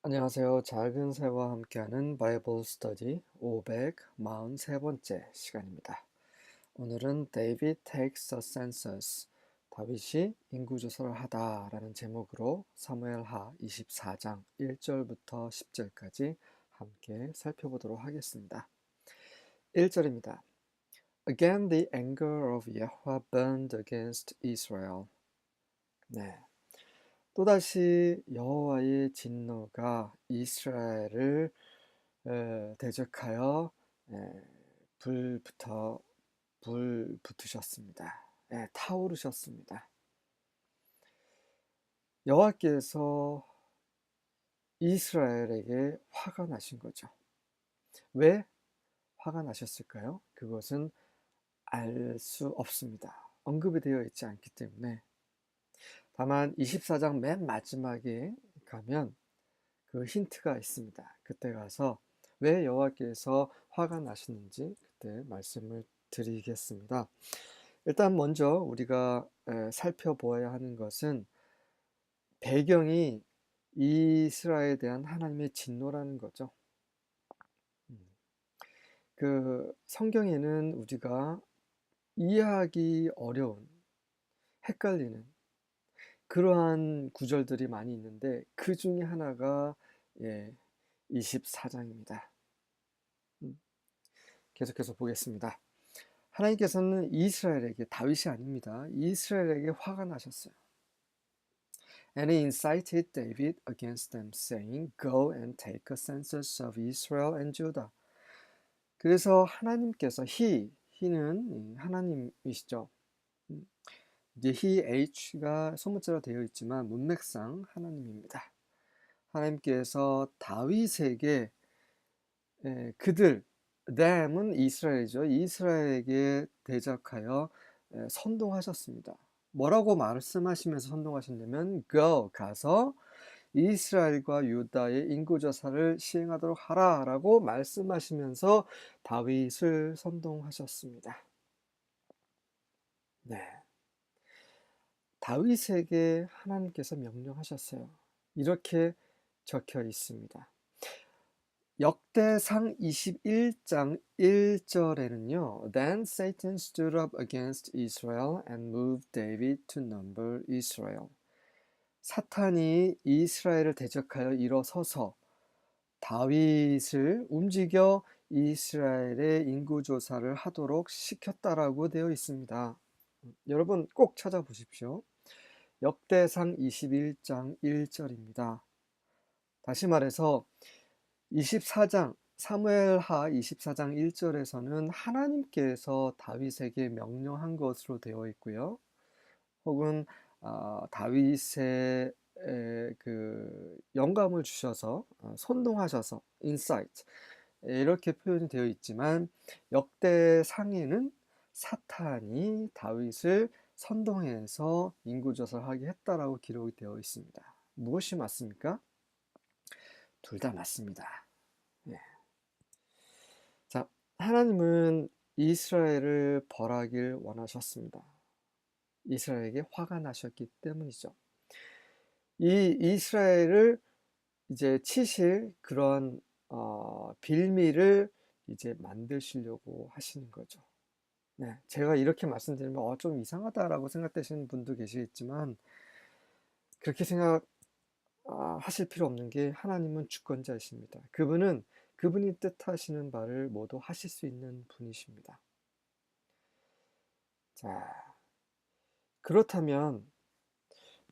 안녕하세요. 작은 새와 함께하는 바이블 스터디 543번째 시간입니다. 오늘은 David takes a census 다윗이 인구 조사를 하다라는 제목으로 사무엘하 24장 1절부터 10절까지 함께 살펴보도록 하겠습니다. 1절입니다. Again the anger of Yahweh burned against Israel. 네. 또다시 여호와의 진노가 이스라엘을 대적하여 불부터 불 붙으셨습니다. 타오르셨습니다. 여호와께서 이스라엘에게 화가 나신 거죠. 왜 화가 나셨을까요? 그것은 알 수 없습니다. 언급이 되어 있지 않기 때문에 다만 24장 맨 마지막에 가면 그 힌트가 있습니다. 그때 가서 왜 여호와께서 화가 나시는지 그때 말씀을 드리겠습니다. 일단 먼저 우리가 살펴보아야 하는 것은 배경이 이스라엘에 대한 하나님의 진노라는 거죠. 음. 그 성경에는 우리가 이해하기 어려운, 헷갈리는 그러한 구절들이 많이 있는데 그 중에 하나가 예, 24장입니다. 음, 계속해서 보겠습니다. 하나님께서는 이스라엘에게 다윗이 아닙니다. 이스라엘에게 화가 나셨어요. And he incited David against them, saying, Go and take a census of Israel and Judah. 그래서 하나님께서 he, he는 하나님이시죠. 이제 he, h가 소문자로 되어 있지만 문맥상 하나님입니다. 하나님께서 다윗에게 에, 그들, them은 이스라엘이죠. 이스라엘에게 대적하여 에, 선동하셨습니다. 뭐라고 말씀하시면서 선동하셨냐면 go 가서 이스라엘과 유다의 인구조사를 시행하도록 하라 라고 말씀하시면서 다윗을 선동하셨습니다. 네. 다윗에게 하나님께서 명령하셨어요. 이렇게 적혀 있습니다. 역대상 21장 1절에는요. Then Satan stood up against Israel and moved David to number Israel. 사탄이 이스라엘을 대적하여 일어서서 다윗을 움직여 이스라엘의 인구 조사를 하도록 시켰다라고 되어 있습니다. 여러분 꼭 찾아보십시오. 역대상 21장 1절입니다. 다시 말해서 24장 사무엘하 24장 1절에서는 하나님께서 다윗에게 명령한 것으로 되어 있고요. 혹은 어, 다윗의 그 영감을 주셔서 어, 선동하셔서 인사이트 이렇게 표현이 되어 있지만 역대 상에는 사탄이 다윗을 선동해서 인구조사하게 했다라고 기록이 되어 있습니다. 무엇이 맞습니까? 둘 다 맞습니다. 네. 자, 하나님은 이스라엘을 벌하길 원하셨습니다. 이스라엘에게 화가 나셨기 때문이죠. 이 이스라엘을 이제 치실 그런 어, 빌미를 이제 만드시려고 하시는 거죠. 네, 제가 이렇게 말씀드리면 어, 좀 이상하다라고 생각되시는 분도 계시겠지만 그렇게 생각 아, 하실 필요 없는 게 하나님은 주권자이십니다. 그분은 그분이 뜻하시는 바를 모두 하실 수 있는 분이십니다. 자, 그렇다면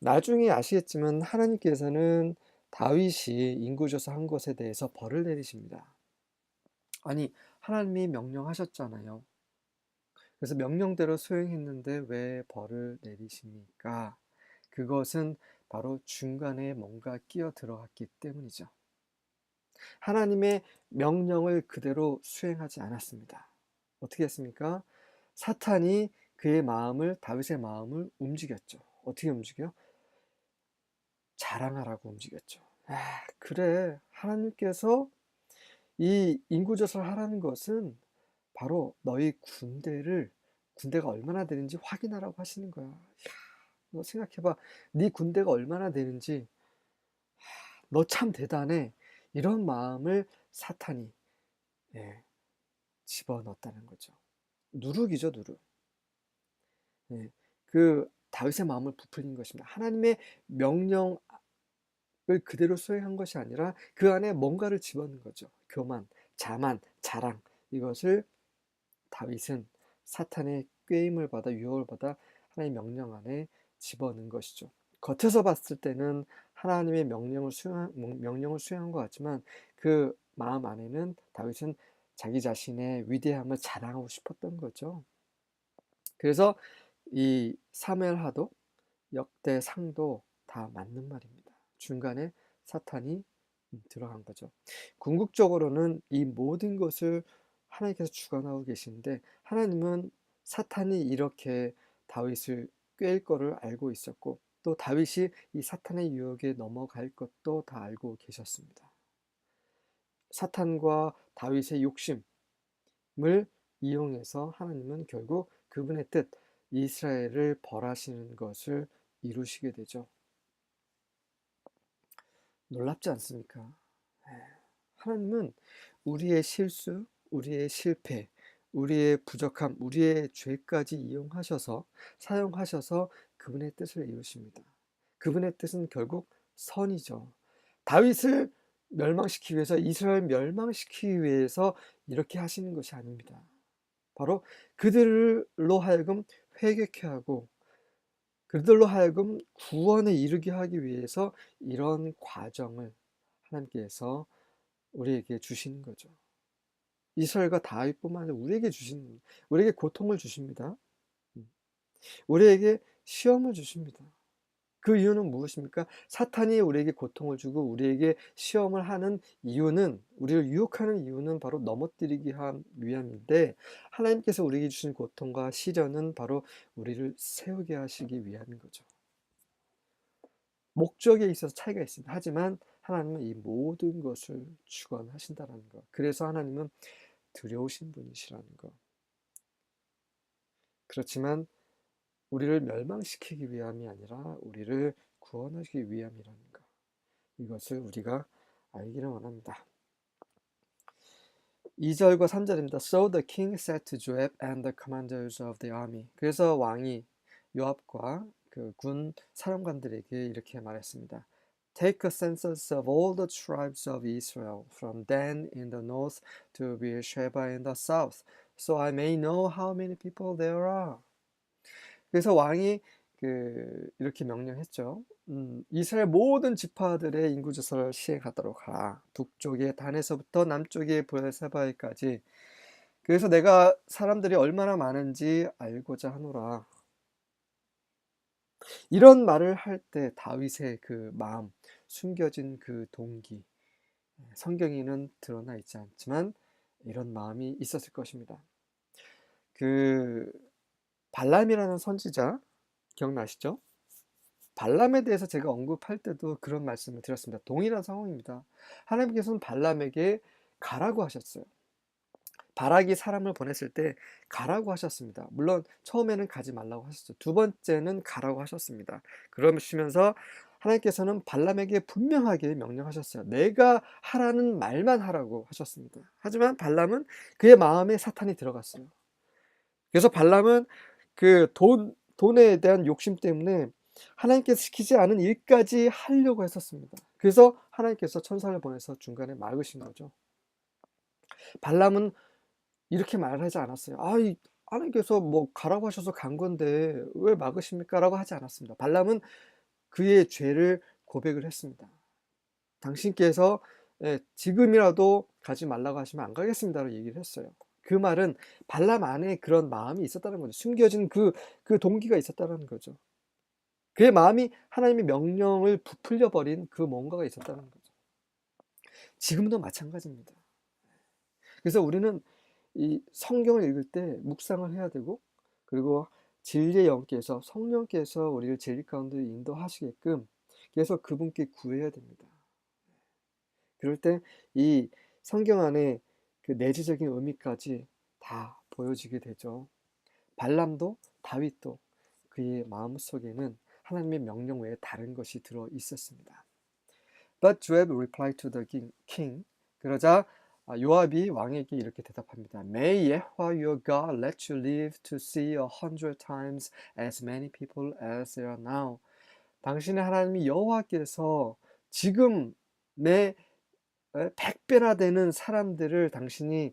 나중에 아시겠지만 하나님께서는 다윗이 인구조사 한 것에 대해서 벌을 내리십니다. 아니, 하나님이 명령하셨잖아요. 그래서 명령대로 수행했는데 왜 벌을 내리십니까? 그것은 바로 중간에 뭔가 끼어 들어갔기 때문이죠. 하나님의 명령을 그대로 수행하지 않았습니다. 어떻게 했습니까? 사탄이 그의 마음을, 다윗의 마음을 움직였죠. 어떻게 움직여? 자랑하라고 움직였죠. 아, 그래. 하나님께서 이 인구조사를 하라는 것은 바로 너희 군대를 군대가 얼마나 되는지 확인하라고 하시는 거야. 야, 너 생각해봐. 네 군대가 얼마나 되는지 너 참 대단해. 이런 마음을 사탄이 예, 집어넣었다는 거죠. 누룩이죠, 누룩. 예, 그 다윗의 마음을 부풀린 것입니다. 하나님의 명령을 그대로 수행한 것이 아니라 그 안에 뭔가를 집어넣은 거죠. 교만, 자만, 자랑 이것을 다윗은 사탄의 꾀임을 받아 유혹을 받아 하나님의 명령 안에 집어넣은 것이죠. 겉에서 봤을 때는 하나님의 명령을 수행 명령을 수행한 것 같지만 그 마음 안에는 다윗은 자기 자신의 위대함을 자랑하고 싶었던 거죠. 그래서 이 사무엘하도 역대상도 다 맞는 말입니다. 중간에 사탄이 들어간 거죠. 궁극적으로는 이 모든 것을 하나님께서 주관하고 계신데 하나님은 사탄이 이렇게 다윗을 꿰일 거를 알고 있었고 또 다윗이 이 사탄의 유혹에 넘어갈 것도 다 알고 계셨습니다. 사탄과 다윗의 욕심을 이용해서 하나님은 결국 그분의 뜻 이스라엘을 벌하시는 것을 이루시게 되죠. 놀랍지 않습니까? 예. 하나님은 우리의 실수, 우리의 실패, 우리의 부족함, 우리의 죄까지 이용하셔서 사용하셔서 그분의 뜻을 이루십니다. 그분의 뜻은 결국 선이죠. 다윗을 멸망시키기 위해서 이스라엘 멸망시키기 위해서 이렇게 하시는 것이 아닙니다. 바로 그들로 하여금 회개케 하고 그들로 하여금 구원에 이르게 하기 위해서 이런 과정을 하나님께서 우리에게 주시는 거죠. 이스라엘과 다윗뿐만 아니라 우리에게 주신 우리에게 고통을 주십니다. 음. 우리에게 시험을 주십니다. 그 이유는 무엇입니까? 사탄이 우리에게 고통을 주고 우리에게 시험을 하는 이유는 우리를 유혹하는 이유는 바로 넘어뜨리기 위함인데 하나님께서 우리에게 주신 고통과 시련은 바로 우리를 세우게 하시기 위함인 거죠. 목적에 있어서 차이가 있습니다. 하지만 하나님은 이 모든 것을 주관하신다는 것. 그래서 하나님은 두려우신 분이시라는 것. 그렇지만 우리를 멸망시키기 위함이 아니라 우리를 구원하기 위함이라는 것. 이것을 우리가 알기를 원합니다. 2절과 3절입니다. So the king said to Joab and the commanders of the army. 그래서 왕이 요압과 그 군 사령관들에게 이렇게 말했습니다. Take a census of all the tribes of Israel from Dan in the north to Beersheba in the south, so I may know how many people there are. 그래서 왕이 그 이렇게 명령했죠. 음, 이스라엘 모든 지파들의 인구 조사를 시행하도록 하라. 북쪽의 단에서부터 남쪽의 브레세바에까지. 그래서 내가 사람들이 얼마나 많은지 알고자 하노라. 이런 말을 할 때 다윗의 그 마음, 숨겨진 그 동기, 성경에는 드러나 있지 않지만 이런 마음이 있었을 것입니다. 그 발람이라는 선지자 기억나시죠? 발람에 대해서 제가 언급할 때도 그런 말씀을 드렸습니다. 동일한 상황입니다. 하나님께서는 발람에게 가라고 하셨어요. 바락이 사람을 보냈을 때 가라고 하셨습니다. 물론 처음에는 가지 말라고 하셨죠. 두 번째는 가라고 하셨습니다. 그러시면서 하나님께서는 발람에게 분명하게 명령하셨어요. 내가 하라는 말만 하라고 하셨습니다. 하지만 발람은 그의 마음에 사탄이 들어갔어요. 그래서 발람은 그 돈, 돈에 대한 욕심 때문에 하나님께서 시키지 않은 일까지 하려고 했었습니다. 그래서 하나님께서 천사를 보내서 중간에 막으신 거죠. 발람은 이렇게 말하지 않았어요. 아, 이 하나님께서 뭐 가라고 하셔서 간 건데 왜 막으십니까? 라고 하지 않았습니다. 발람은 그의 죄를 고백을 했습니다. 당신께서 예, 지금이라도 가지 말라고 하시면 안 가겠습니다라고 얘기를 했어요. 그 말은 발람 안에 그런 마음이 있었다는 거죠. 숨겨진 그, 그 동기가 있었다는 거죠. 그의 마음이 하나님의 명령을 부풀려 버린 그 뭔가가 있었다는 거죠. 지금도 마찬가지입니다. 그래서 우리는 이 성경을 읽을 때 묵상을 해야 되고 그리고 진리의 영께서 성령께서 우리를 진리 가운데 인도하시게끔 계속 그분께 구해야 됩니다. 그럴 때 이 성경 안에 그 내재적인 의미까지 다 보여지게 되죠. 발람도 다윗도 그의 마음속에는 하나님의 명령 외에 다른 것이 들어 있었습니다. But Joab replied to the king. 그러자 아, 요압이 왕에게 이렇게 대답합니다. May Yahweh your God let you live to see a hundred times as many people as there are now. 당신의 하나님이 여호와께서 지금 내 100배나 되는 사람들을 당신이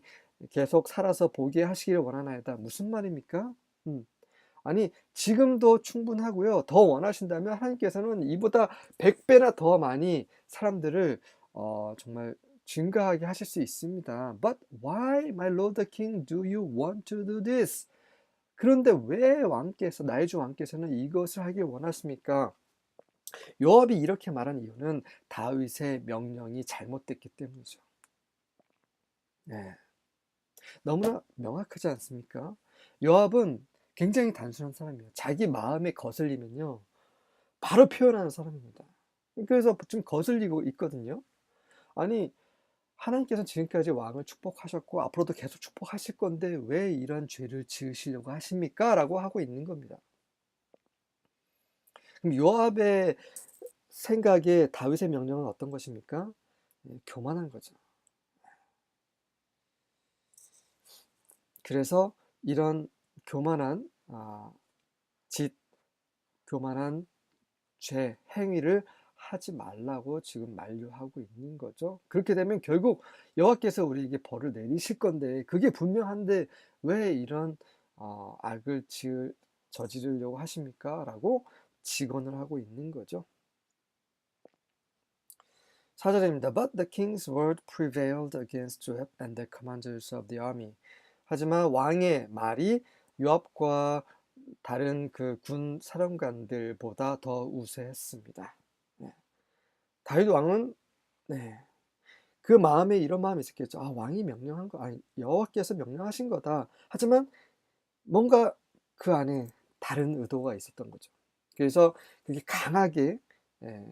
계속 살아서 보게 하시기를 원하나이다. 무슨 말입니까? 음. 아니 지금도 충분하고요. 더 원하신다면 하나님께서는 이보다 100배나 더 많이 사람들을 어, 정말 증가하게 하실 수 있습니다. But why, my lord the king, do you want to do this? 그런데 왜 왕께서 나의 주 왕께서는 이것을 하길 원하십니까? 요압이 이렇게 말한 이유는 다윗의 명령이 잘못됐기 때문이죠. 네. 너무나 명확하지 않습니까? 요압은 굉장히 단순한 사람이에요. 자기 마음에 거슬리면요. 바로 표현하는 사람입니다. 그래서 좀 거슬리고 있거든요. 아니, 하나님께서 지금까지 왕을 축복하셨고 앞으로도 계속 축복하실 건데 왜 이런 죄를 지으시려고 하십니까? 라고 하고 있는 겁니다. 그럼 요압의 생각에 다윗의 명령은 어떤 것입니까? 예, 교만한 거죠. 그래서 이런 교만한 아, 짓, 교만한 죄, 행위를 하지 말라고 지금 만류하고 있는 거죠. 그렇게 되면 결국 여호와께서 우리에게 벌을 내리실 건데 그게 분명한데 왜 이런 어, 악을 지을, 저지르려고 하십니까? 라고 직언을 하고 있는 거죠. 4절입니다. But the king's word prevailed against Joab and the commanders of the army. 하지만 왕의 말이 요압과 다른 그 군 사령관들보다 더 우세했습니다. 네. 다윗 왕은 네. 그 마음에 이런 마음이 있었겠죠. 아, 왕이 명령한 거, 아니, 여호와께서 명령하신 거다. 하지만 뭔가 그 안에 다른 의도가 있었던 거죠. 그래서 그게 강하게 예,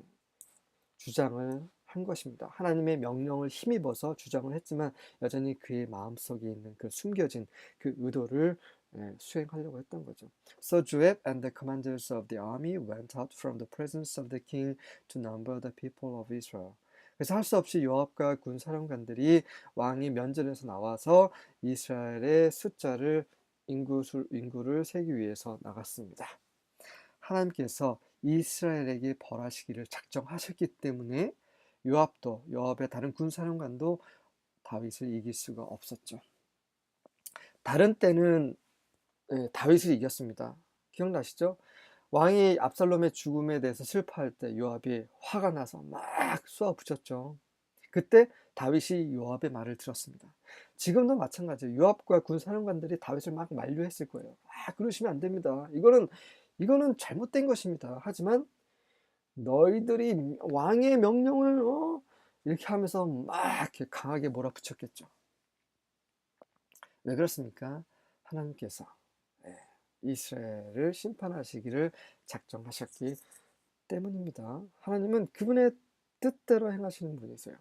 주장을 한 것입니다. 하나님의 명령을 힘입어서 주장을 했지만 여전히 그의 마음속에 있는 그 숨겨진 그 의도를 예, 수행하려고 했던 거죠. So Joab and the commanders of the army went out from the presence of the king to number the people of Israel. 그래서 할 수 없이 요압과 군 사령관들이 왕이 면전에서 나와서 이스라엘의 숫자를 인구 수, 인구를 세기 위해서 나갔습니다. 하나님께서 이스라엘에게 벌하시기를 작정하셨기 때문에 요압도 요압의 다른 군 사령관도 다윗을 이길 수가 없었죠. 다른 때는 예, 다윗을 이겼습니다. 기억나시죠? 왕이 압살롬의 죽음에 대해서 슬퍼할 때 요압이 화가 나서 막 쏘아 붙였죠. 그때 다윗이 요압의 말을 들었습니다. 지금도 마찬가지예요. 요압과 군사령관들이 다윗을 막 만류했을 거예요. 아, 그러시면 안 됩니다. 이거는 이거는 잘못된 것입니다. 하지만 너희들이 왕의 명령을 어? 이렇게 하면서 막 이렇게 강하게 몰아붙였겠죠. 왜 그렇습니까? 하나님께서 예, 이스라엘을 심판하시기를 작정하셨기 때문입니다. 하나님은 그분의 뜻대로 행하시는 분이세요.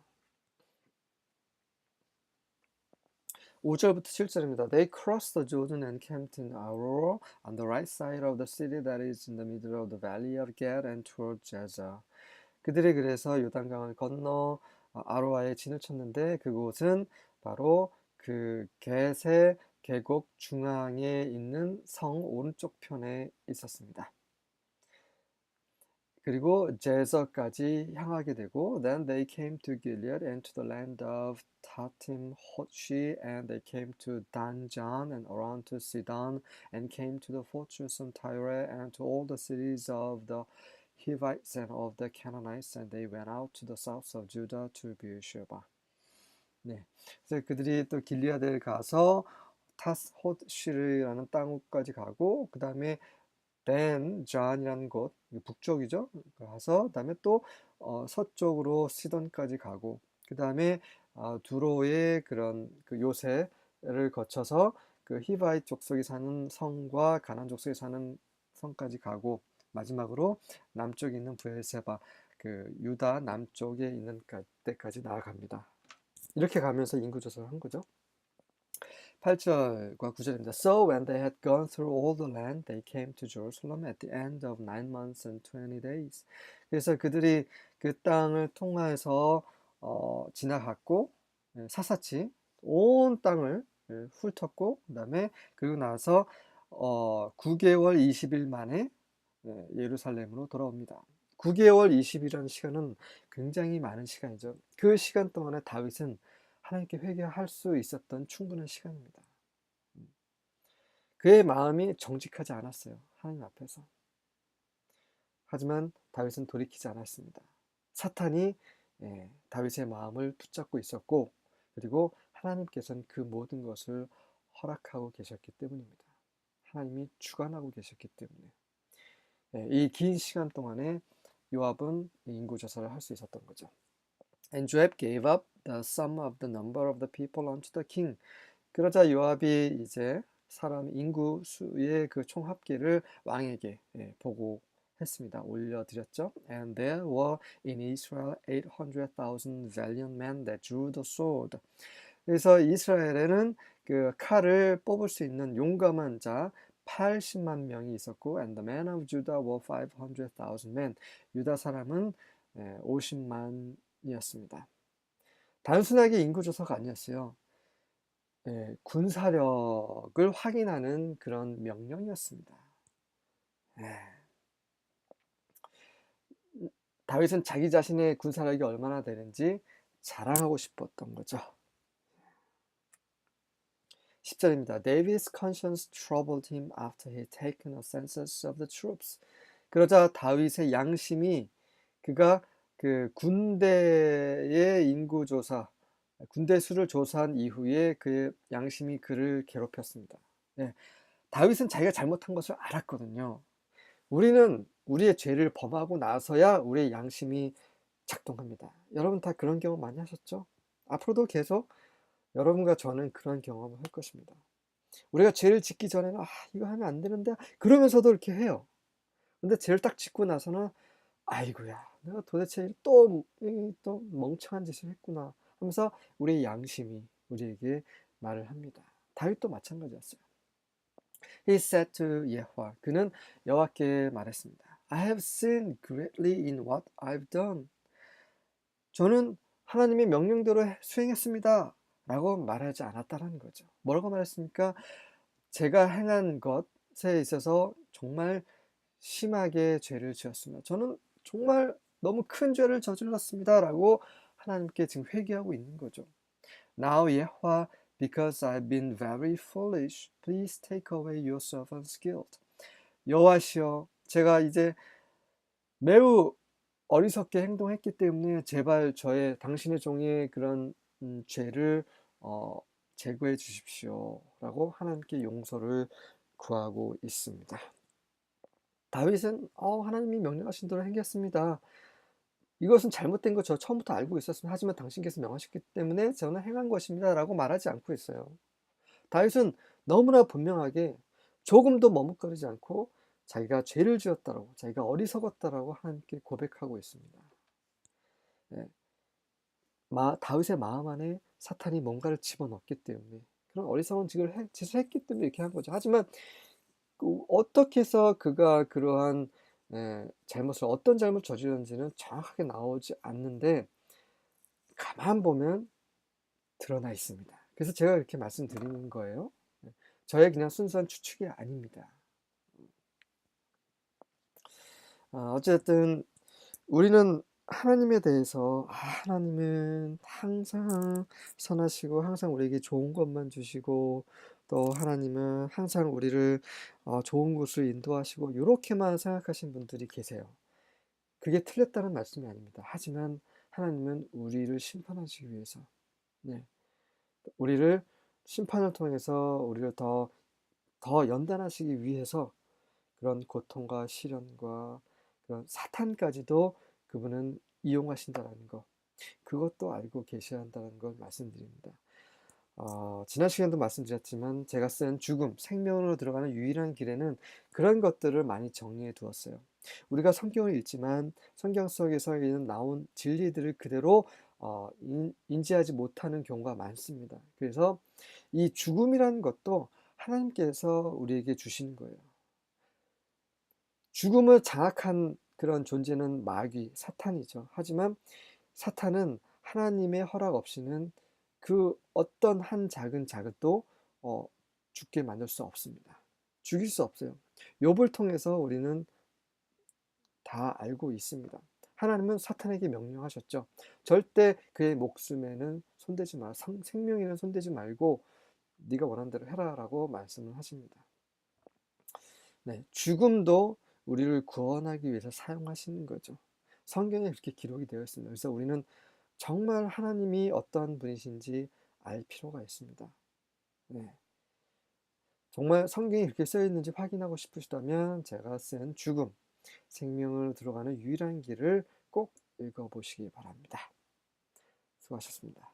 5절부터 7절입니다. They crossed the Jordan and camped in Aurora on the right side of the city that is in the middle of the valley of Gad and toward Jaza. 그들이 그래서 요단강을 건너 아로아에 진을 쳤는데 그곳은 바로 그 겟의 계곡 중앙에 있는 성 오른쪽 편에 있었습니다. 그리고 제서까지 향하게 되고 then they came to Gilead and to the land of Tatim Hoshi and they came to Danjan and around to Sidon and came to the fortress of Tyre and to all the cities of the Hivites and of the Canaanites and they went out to the south of Judah to Beersheba. 네, 그래서 그들이 또 길리아드를 가서 타스호시르라는 땅까지 가고 그 다음에 댄 잔이라는 곳 북쪽이죠. 가서 그 다음에 또 어, 서쪽으로 시돈까지 가고 그 다음에 어, 두로의 그런 그 요새를 거쳐서 그 히바이 족속이 사는 성과 가난 족속이 사는 성까지 가고 마지막으로 남쪽에 있는 부엘세바 그 유다 남쪽에 있는 데까지 나아갑니다. 이렇게 가면서 인구 조사를 한 거죠. 8절과 9절입니다. So when they had gone through all the land, they came to Jerusalem at the end of nine months and twenty days. 그래서 그들이 그 땅을 통하여서 어, 지나갔고 예, 사사치 온 땅을 예, 훑었고 그다음에 그리고 나서 어, 9개월 20일 만에 예, 예루살렘으로 돌아옵니다. 9개월 20일이라는 시간은 굉장히 많은 시간이죠. 그 시간 동안에 다윗은 하나님께 회개할 수 있었던 충분한 시간입니다. 음. 그의 마음이 정직하지 않았어요. 하나님 앞에서. 하지만 다윗은 돌이키지 않았습니다. 사탄이 예, 다윗의 마음을 붙잡고 있었고 그리고 하나님께서는 그 모든 것을 허락하고 계셨기 때문입니다. 하나님이 주관하고 계셨기 때문에 예, 이긴 시간 동안에 요압은 인구 조사를 할 수 있었던 거죠. And Joab gave up the sum of the number of the people unto the king. 그러자 요압이 이제 사람 인구 수의 그 총합계를 왕에게 예, 보고 했습니다. 올려드렸죠. And there were in Israel 800,000 valiant men that drew the sword. 그래서 이스라엘에는 그 칼을 뽑을 수 있는 용감한 자 80만 명이 있었고 and the men of Judah were 500,000 men. 유다 사람은 50만이었습니다. 단순하게 인구 조사가 아니었어요. 예, 군사력을 확인하는 그런 명령이었습니다. 예. 다윗은 자기 자신의 군사력이 얼마나 되는지 자랑하고 싶었던 거죠. 10절입니다. David's conscience troubled him after he taken a census of the troops. 그러자 다윗의 양심이 그가 그 군대의 인구 조사, 군대 수를 조사한 이후에 그 양심이 그를 괴롭혔습니다. 네. 다윗은 자기가 잘못한 것을 알았거든요. 우리는 우리의 죄를 범하고 나서야 우리의 양심이 작동합니다. 여러분 다 그런 경험 많이 하셨죠? 앞으로도 계속 여러분과 저는 그런 경험을 할 것입니다. 우리가 죄를 짓기 전에는 아, 이거 하면 안 되는데 그러면서도 이렇게 해요. 근데 죄를 딱 짓고 나서는 아이고야, 내가 도대체 또, 또 멍청한 짓을 했구나 하면서 우리의 양심이 우리에게 말을 합니다. 다윗도 마찬가지였어요. He said to 예화, 그는 여호와께 말했습니다. I have sinned greatly in what I've done. 저는 하나님의 명령대로 수행했습니다. 라고 말하지 않았다는 거죠. 뭐라고 말했습니까? 제가 행한 것에 있어서 정말 심하게 죄를 지었습니다. 저는 정말 너무 큰 죄를 저질렀습니다. 라고 하나님께 지금 회개하고 있는 거죠. Now 예화 because I've been very foolish, please take away your servant's guilt. 여호와시여, 제가 이제 매우 어리석게 행동했기 때문에 제발 저의 당신의 종의 그런 음, 죄를 어, 제거해 주십시오라고 하나님께 용서를 구하고 있습니다. 다윗은 어, 하나님이 명령하신 대로 행했습니다. 이것은 잘못된 거 저 처음부터 알고 있었습니다. 하지만 당신께서 명하셨기 때문에 저는 행한 것입니다. 라고 말하지 않고 있어요. 다윗은 너무나 분명하게 조금도 머뭇거리지 않고 자기가 죄를 지었다라고, 자기가 어리석었다라고 하나님께 고백하고 있습니다. 네. 마, 다윗의 마음 안에 사탄이 뭔가를 집어넣기 때문에 그런 어리석은 짓을, 했기 때문에 이렇게 한 거죠. 하지만 그 어떻게 해서 그가 그러한 에, 잘못을 어떤 잘못 저지른지는 정확하게 나오지 않는데 가만 보면 드러나 있습니다. 그래서 제가 이렇게 말씀드리는 거예요. 저의 그냥 순수한 추측이 아닙니다. 어, 어쨌든 우리는 하나님에 대해서 아, 하나님은 항상 선하시고 항상 우리에게 좋은 것만 주시고 또 하나님은 항상 우리를 어, 좋은 곳을 인도하시고 이렇게만 생각하신 분들이 계세요. 그게 틀렸다는 말씀이 아닙니다. 하지만 하나님은 우리를 심판하시기 위해서 네. 우리를 심판을 통해서 우리를 더, 더 연단하시기 위해서 그런 고통과 시련과 그런 사탄까지도 그분은 이용하신다는 것, 그것도 알고 계셔야 한다는 걸 말씀드립니다. 어, 지난 시간도 말씀드렸지만 제가 쓴 죽음, 생명으로 들어가는 유일한 길에는 그런 것들을 많이 정리해 두었어요. 우리가 성경을 읽지만 성경 속에서 나온 진리들을 그대로 어, 인, 지하지 못하는 경우가 많습니다. 그래서 이 죽음이라는 것도 하나님께서 우리에게 주시는 거예요. 죽음을 장악한 그런 존재는 마귀, 사탄이죠. 하지만 사탄은 하나님의 허락 없이는 그 어떤 한 작은 자극도 어, 죽게 만들 수 없습니다. 죽일 수 없어요. 욥을 통해서 우리는 다 알고 있습니다. 하나님은 사탄에게 명령하셨죠. 절대 그의 목숨에는 손대지 마. 생명에는 손대지 말고 네가 원하는 대로 해라라고 말씀을 하십니다. 네, 죽음도 우리를 구원하기 위해서 사용하시는 거죠. 성경에 그렇게 기록이 되어 있습니다. 그래서 우리는 정말 하나님이 어떤 분이신지 알 필요가 있습니다. 네. 정말 성경이 그렇게 써 있는지 확인하고 싶으시다면 제가 쓴 죽음, 생명을 들어가는 유일한 길을 꼭 읽어보시기 바랍니다. 수고하셨습니다.